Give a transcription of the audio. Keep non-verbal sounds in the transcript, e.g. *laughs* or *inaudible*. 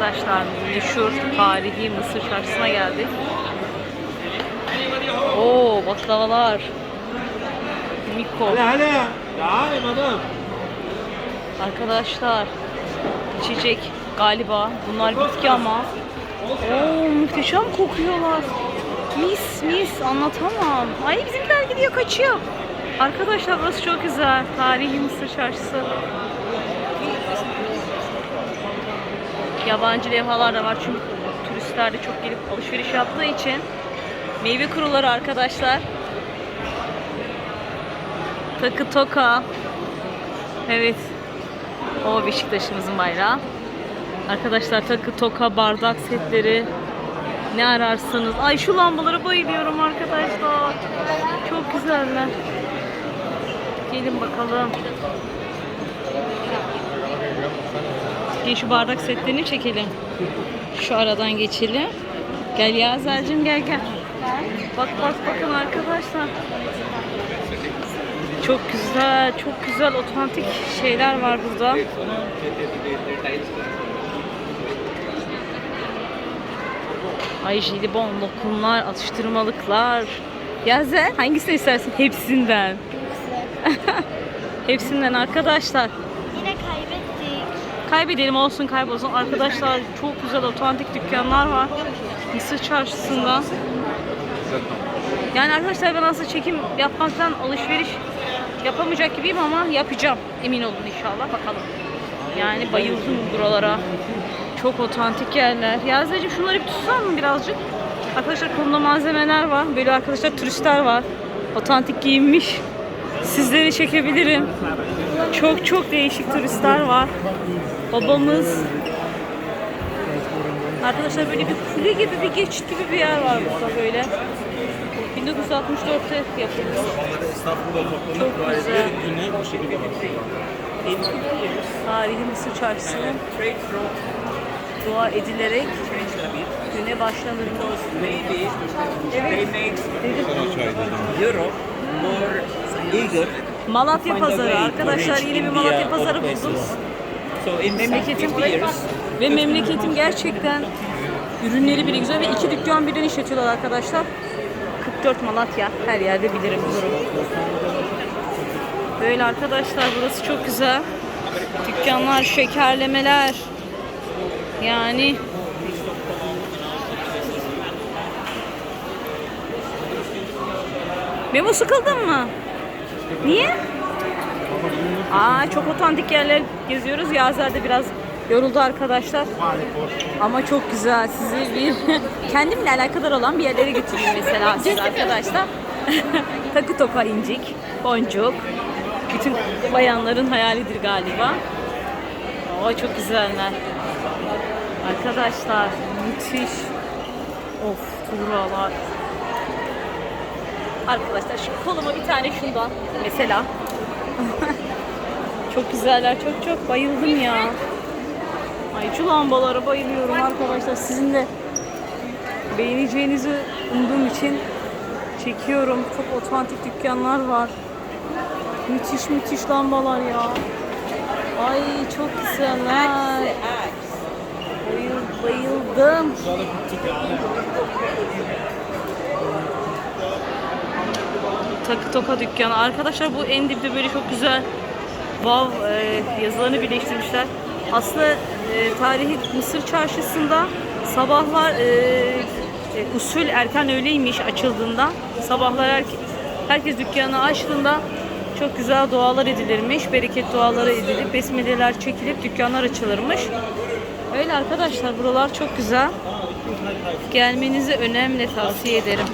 arkadaşlar meşhur tarihi Mısır çarşısına geldik. Oo baklavalar. Miko. Hele hele. Daim adam. Arkadaşlar içecek galiba. Bunlar bitki ama. Oo muhteşem kokuyorlar. Mis mis anlatamam. Ay bizimkiler gidiyor kaçıyor. Arkadaşlar burası çok güzel. Tarihi Mısır çarşısı. Yabancı levhalar da var çünkü turistler de çok gelip alışveriş yaptığı için. Meyve kuruları arkadaşlar. Takı toka. Evet. O Beşiktaş'ımızın bayrağı. Arkadaşlar takı toka bardak setleri ne ararsanız. Ay şu lambalara bayılıyorum arkadaşlar. Çok güzeller. Gelin bakalım. Gel şu bardak setlerini çekelim. Şu aradan geçelim. Gel Yazel'cim gel gel. Bak bak bakın arkadaşlar. Çok güzel, çok güzel otantik şeyler var burada. Ay jelibon, lokumlar, atıştırmalıklar. Yazel hangisini istersin? Hepsinden. *laughs* Hepsinden arkadaşlar. Kaybedelim olsun kaybolsun. Arkadaşlar çok güzel otantik dükkanlar var. Mısır çarşısında. Yani arkadaşlar ben aslında çekim yapmaktan alışveriş yapamayacak gibiyim ama yapacağım. Emin olun inşallah bakalım. Yani bayıldım buralara. Çok otantik yerler. Yazıcığım şunları bir tutsan mı birazcık? Arkadaşlar kolunda malzemeler var. Böyle arkadaşlar turistler var. Otantik giyinmiş. Sizleri çekebilirim. Çok çok değişik turistler var. Babamız. Arkadaşlar böyle bir kule gibi bir geçit gibi bir yer var burada böyle. 1964'te yapılmış. Çok güzel. Yine bu şekilde Tarihi Mısır Çarşısı'nın dua edilerek güne başlanır. Evet. Europe more eager Malatya Pazarı. Arkadaşlar yine bir Malatya Pazarı buldum. Memleketim 50 years, ve memleketim gerçekten ürünleri bile güzel ve iki dükkan birden işletiyorlar arkadaşlar. 44 Malatya her yerde bilirim bu durumu. Böyle arkadaşlar burası çok güzel. Dükkanlar, şekerlemeler. Yani Memo sıkıldın mı? Niye? Aa çok otantik yerler geziyoruz. Yazer de biraz yoruldu arkadaşlar. Ama çok güzel. Sizi bir *laughs* kendimle alakadar olan bir yerlere götüreyim mesela siz arkadaşlar. *laughs* Takı toka incik, boncuk. Bütün bayanların hayalidir galiba. Aa çok güzeller. Arkadaşlar müthiş. Of tuğralar. Arkadaşlar şu koluma bir tane şundan mesela. *laughs* Çok güzeller. Çok çok bayıldım ya. Ay şu lambalara bayılıyorum arkadaşlar. Sizin de beğeneceğinizi umduğum için çekiyorum. Çok otantik dükkanlar var. Müthiş müthiş lambalar ya. Ay çok güzeller. Bayıl, bayıldım. Takı toka dükkanı. Arkadaşlar bu en dipte böyle çok güzel wow e, yazılarını birleştirmişler. Aslında e, tarihi Mısır çarşısında sabahlar e, e, usul erken öğleymiş açıldığında. Sabahlar her, herkes dükkanı açtığında çok güzel dualar edilirmiş. Bereket duaları edilip besmeleler çekilip dükkanlar açılırmış. Öyle arkadaşlar buralar çok güzel. Gelmenizi önemli tavsiye ederim.